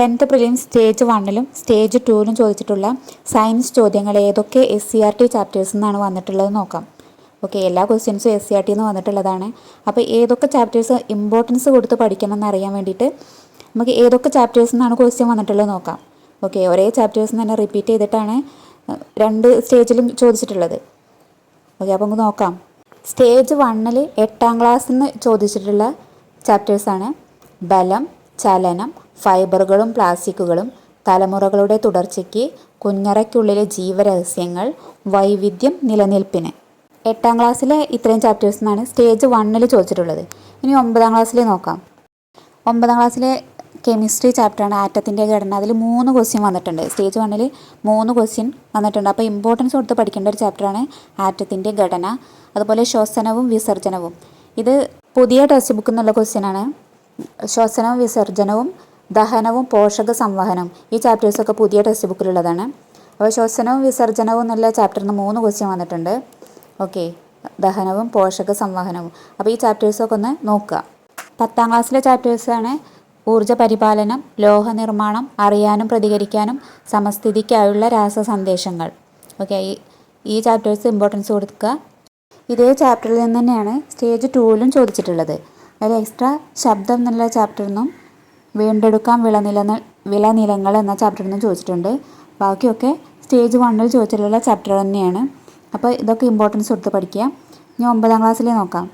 Tenth prelim stage വണ്ണിലും stage ടൂവിലും ചോദിച്ചിട്ടുള്ള സയൻസ് ചോദ്യങ്ങൾ ഏതൊക്കെ എസ് സി ആർ ടി ചാപ്റ്റേഴ്സിൽ നിന്നാണ് വന്നിട്ടുള്ളത് നോക്കാം. ഓക്കെ എല്ലാ ക്വസ്റ്റ്യൻസും എസ് സി ആർ ടി നിന്ന് വന്നിട്ടുള്ളതാണ്. അപ്പോൾ ഏതൊക്കെ ചാപ്റ്റേഴ്സ് ഇമ്പോർട്ടൻസ് കൊടുത്ത് പഠിക്കണം എന്നറിയാൻ വേണ്ടിയിട്ട് നമുക്ക് ഏതൊക്കെ ചാപ്റ്റേഴ്സ് നിന്നാണ് ക്വസ്റ്റ്യൻ വന്നിട്ടുള്ളത് നോക്കാം. ഓക്കെ ഒരേ ചാപ്റ്റേഴ്സ് തന്നെ റിപ്പീറ്റ് ചെയ്തിട്ടാണ് രണ്ട് സ്റ്റേജിലും ചോദിച്ചിട്ടുള്ളത്. ഓക്കെ അപ്പോൾ നമുക്ക് നോക്കാം. സ്റ്റേജ് വണ്ണിൽ എട്ടാം ക്ലാസ്സിൽ നിന്ന് ചോദിച്ചിട്ടുള്ള ചാപ്റ്റേഴ്സാണ് ബലം ചലനം ഫൈബറുകളും പ്ലാസ്റ്റിക്കുകളും തലമുറകളുടെ തുടർച്ചയ്ക്ക് കുഞ്ഞറയ്ക്കുള്ളിലെ ജീവരഹസ്യങ്ങൾ വൈവിധ്യം നിലനിൽപ്പിന്. എട്ടാം ക്ലാസ്സിലെ ഇത്രയും ചാപ്റ്റേഴ്സ് നിന്നാണ് സ്റ്റേജ് വണ്ണിൽ ചോദിച്ചിട്ടുള്ളത്. ഇനി ഒമ്പതാം ക്ലാസ്സിൽ നോക്കാം. ഒമ്പതാം ക്ലാസ്സിലെ കെമിസ്ട്രി ചാപ്റ്ററാണ് ആറ്റത്തിന്റെ ഘടന. അതിൽ മൂന്ന് ക്വസ്റ്റ്യൻ വന്നിട്ടുണ്ട്. സ്റ്റേജ് വണ്ണിൽ മൂന്ന് ക്വസ്റ്റ്യൻ വന്നിട്ടുണ്ട്. അപ്പോൾ ഇമ്പോർട്ടൻസ് കൊടുത്ത് പഠിക്കേണ്ട ഒരു ചാപ്റ്ററാണ് ആറ്റത്തിന്റെ ഘടന. അതുപോലെ ശ്വസനവും വിസർജനവും. ഇത് പുതിയ ടെക്സ്റ്റ് ബുക്ക് എന്നുള്ള ക്വസ്റ്റ്യൻ ക്വസ്റ്റ്യനാണ് ശ്വസനവും വിസർജനവും ദഹനവും പോഷക സംവഹനവും ഈ ചാപ്റ്റേഴ്സൊക്കെ പുതിയ ടെക്സ്റ്റ് ബുക്കിലുള്ളതാണ്. അപ്പോൾ ശ്വസനവും വിസർജനവും എന്നുള്ള ചാപ്റ്ററിന് മൂന്ന് ക്വസ്റ്റ്യൻ വന്നിട്ടുണ്ട്. ഓക്കെ. ദഹനവും പോഷക സംവഹനവും അപ്പോൾ ഈ ചാപ്റ്റേഴ്സൊക്കെ ഒന്ന് നോക്കുക. പത്താം ക്ലാസ്സിലെ ചാപ്റ്റേഴ്സാണ്. ഊർജ പരിപാലനം ലോഹ നിർമ്മാണം അറിയാനും പ്രതികരിക്കാനും സമസ്ഥിതിക്കായുള്ള രാസസന്ദേശങ്ങൾ. ഓക്കെ. ഈ ഈ ചാപ്റ്റേഴ്സ് ഇമ്പോർട്ടൻസ് കൊടുക്കുക. ഇതേ ചാപ്റ്ററിൽ നിന്ന് തന്നെയാണ് സ്റ്റേജ് ടൂവിലും ചോദിച്ചിട്ടുള്ളത്. അതിൽ എക്സ്ട്രാ ശബ്ദം എന്നുള്ള ചാപ്റ്ററിൽ നിന്നും വീണ്ടെടുക്കാം വിളനില വിളനിലങ്ങൾ എന്ന ചാപ്റ്ററിൽ നിന്നും ചോദിച്ചിട്ടുണ്ട്. ബാക്കിയൊക്കെ സ്റ്റേജ് വണ്ണിൽ ചോദിച്ചിട്ടുള്ള ചാപ്റ്റർ തന്നെയാണ്. അപ്പോൾ ഇതൊക്കെ ഇമ്പോർട്ടൻസ് കൊടുത്ത് പഠിക്കുക. ഇനി ഒമ്പതാം ക്ലാസ്സിൽ നോക്കാം.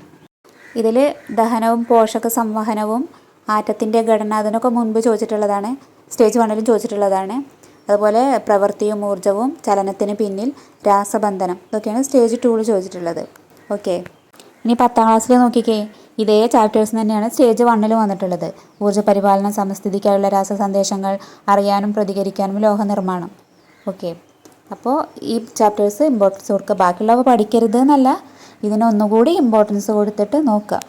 ഇതിൽ ദഹനവും പോഷക സംവഹനവും ആറ്റത്തിന്റെ ഘടന അതിനൊക്കെ മുൻപ് ചോദിച്ചിട്ടുള്ളതാണ്. സ്റ്റേജ് വണ്ണിലും ചോദിച്ചിട്ടുള്ളതാണ്. അതുപോലെ പ്രവൃത്തിയും ഊർജവും ചലനത്തിന് പിന്നിൽ രാസബന്ധനം. ഇതൊക്കെയാണ് സ്റ്റേജ് ടൂവിൽ ചോദിച്ചിട്ടുള്ളത്. ഓക്കെ ഇനി പത്താം ക്ലാസ്സിൽ നോക്കിക്കേ. ഇതേ ചാപ്റ്റേഴ്സ് തന്നെയാണ് സ്റ്റേജ് വണ്ണിൽ വന്നിട്ടുള്ളത്. ഊർജ പരിപാലനം സമസ്ഥിതിക്കായുള്ള രാസസന്ദേശങ്ങൾ അറിയാനും പ്രതികരിക്കാനും ലോഹ നിർമ്മാണം ഓക്കെ അപ്പോൾ ഈ ചാപ്റ്റേഴ്സ് ഇമ്പോർട്ടൻസ് കൊടുക്കുക ബാക്കിയുള്ളവ പഠിക്കരുത് എന്നല്ല. ഇതിനൊന്നുകൂടി ഇമ്പോർട്ടൻസ് കൊടുത്തിട്ട് നോക്കുക